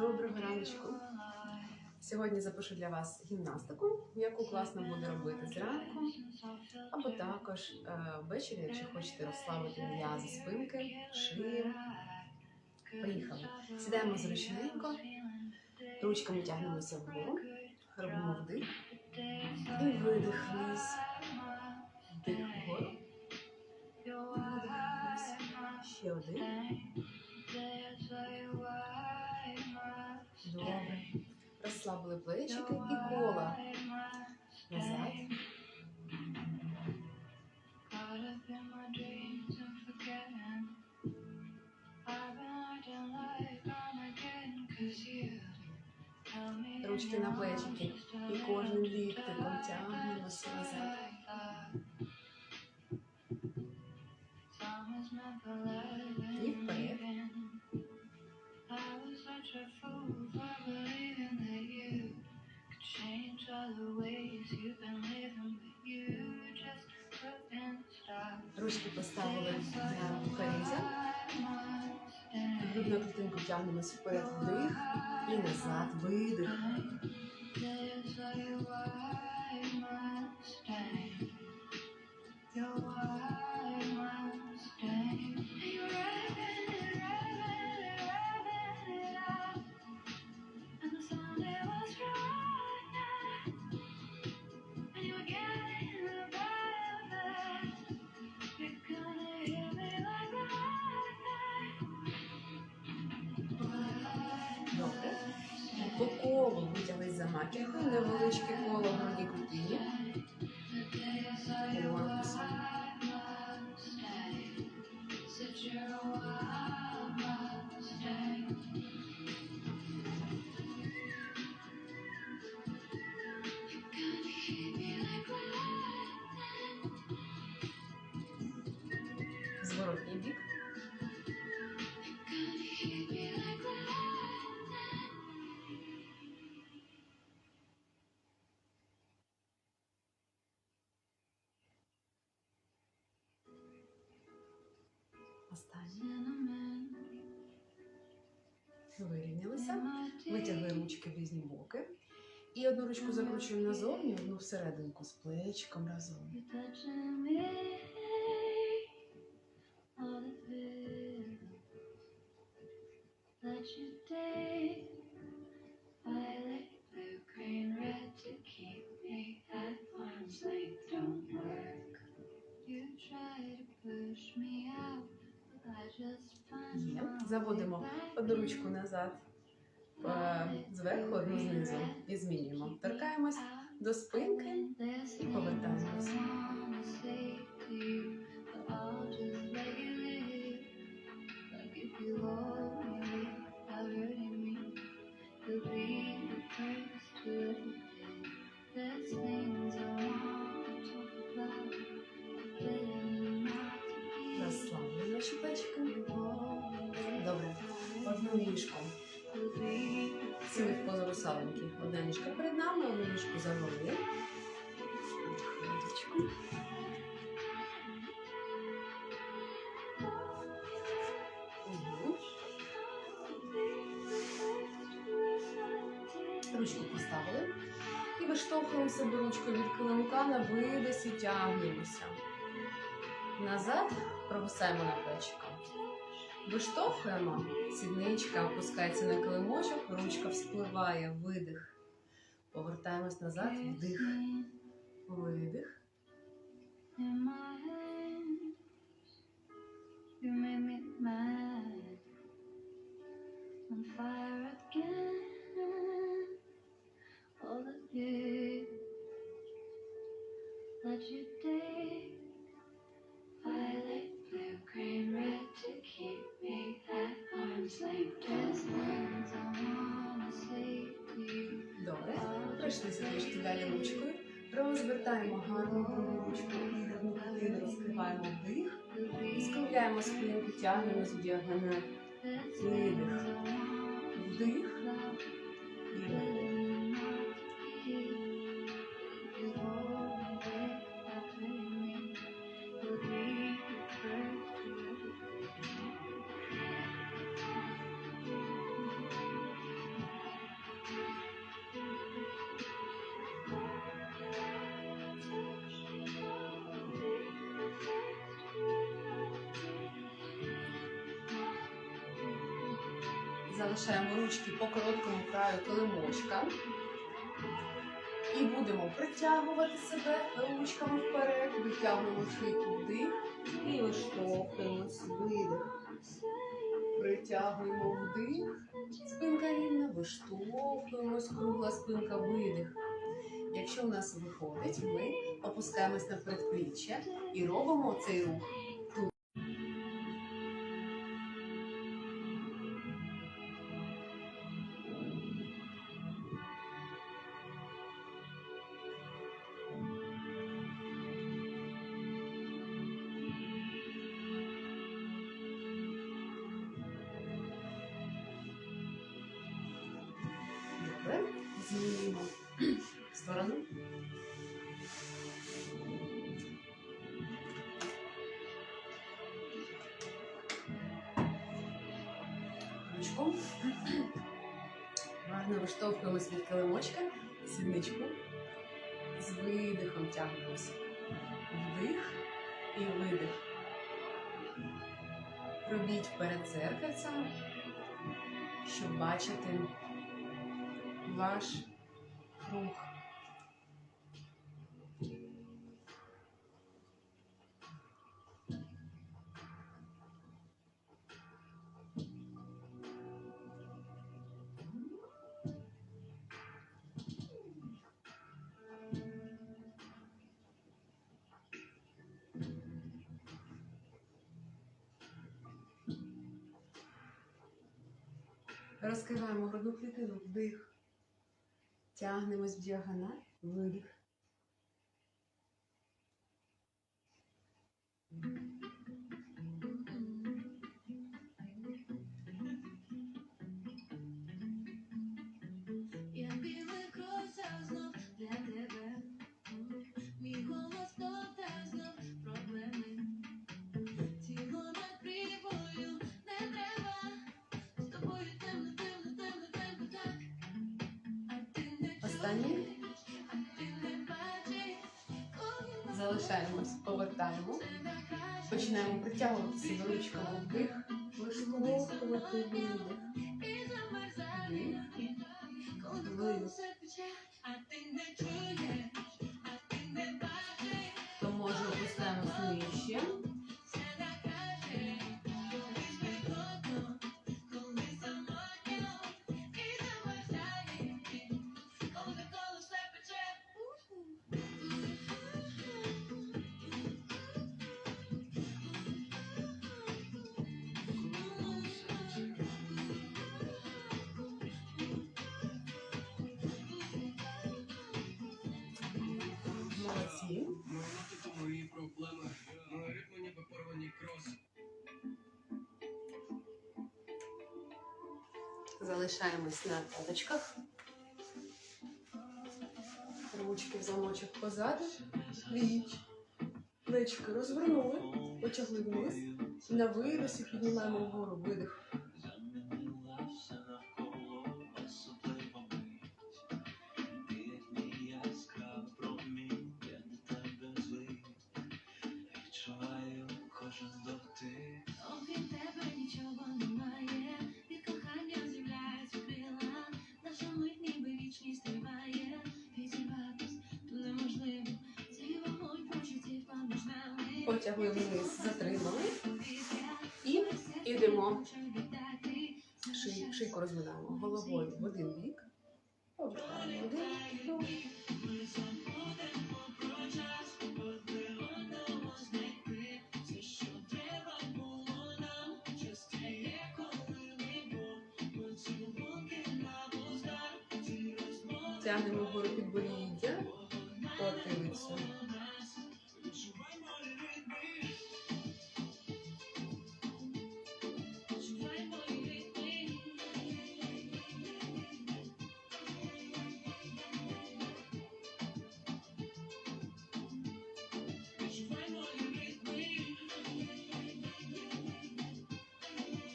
Доброго раночку. Сьогодні запишу для вас гімнастику, яку класно буде робити зранку, або також е, ввечері, якщо хочете розслабити м'язи спинки, шиї. Поїхали. Сідаємо зручненько, ручками тягнемося вгору, робимо вдих і видих вниз. Вдих вгору. Вниз. Ще один. Розслабили плечики і кола. Назад. Ручки на плечики. І кожним ліктиком тягнемося назад. Ручки поставили на перезя. Грудну клітинку тягнемось вперед вдих і назад видих. Добре. По колу витягли за маківкою, невеличке коло в грудній. Зворотній бік. Витягли ручки в різні боки. І одну ручку закручуємо назовні, одну всерединку з плечиком разом. Заводимо одну ручку назад, зверху, одну знизу. І змінюємо. Торкаємось до спинки і повертаємось. Русаленьки. Одна ніжка перед нами, одну ніжку. Хвилиночку. Ручку поставили. І виштовхуємо себе ручкою від килимка на видосі, тягнемося. Назад провисаємо на плечика. Виштовхуємо, сідничка опускається на килимочок, ручка вспливає, видих. Повертаємось назад, вдих, видих. In you Пройшлися трішки далі ручкою. Розвертаємо гарну ручку розкриваємо вдих. І скругляємо спинку, тягнемось в діагональ. Видих. Вдих. І видих. Залишаємо ручки по короткому краю килимочка. І будемо притягувати себе ручками вперед, витягуємо шийку вдих і виштовхуємось, видих. Притягуємо вдих, спинка рівна, виштовхуємось, кругла спинка, видих. Якщо у нас виходить, ми опускаємось на передпліччя і робимо цей рух. Змінюємо сторону. Ручку. Гарно виштовхуємось від килимочка, сідничку. З видихом тягнемося. Вдих і видих. Робіть перед дзеркальцем, щоб бачити ваш рух. Розкриваємо грудну клітину, вдих. Тягнемось в діагональ, видих. Навколо все тече, а ти не чуєш, а ти не бачиш. То може опускаємось нижче. Залишаємось на п'яточках. Ручки в замочок позаду. Пліч. Плечики розвернули, потягли вниз. На видосі піднімаємо вгору видих. Окрім Потягли вниз, затримали. І віддати, Ший, шийку розминаємо головою в один бік. Повертаємо один рух. Тягнемо вгору підборіддя, потилицю.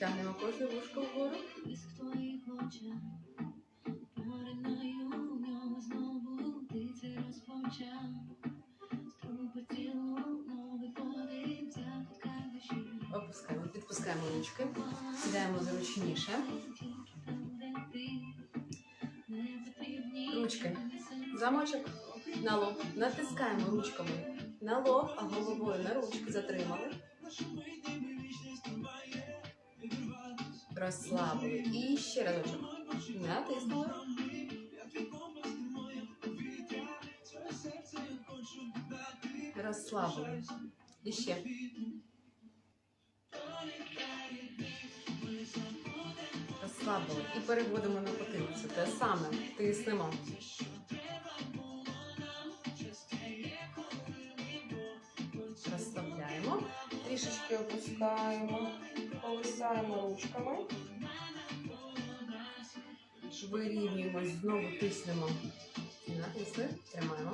Тягнемо кожне вушко вгору. Опускаємо, підпускаємо ручки, сідаємо зручніше. Ручки. Замочок на лоб. Натискаємо ручками на лоб, а головою на ручки затримали. Розслабили. І ще разочок. Натиснули. Розслабили. І ще. Розслабили. І переводимо на потилицю. Те саме. Тиснемо. Трішечки опускаємо. Повисаємо ручками. Вирівнюємось, знову тиснемо. Натисли, тримаємо.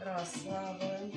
Розслабили.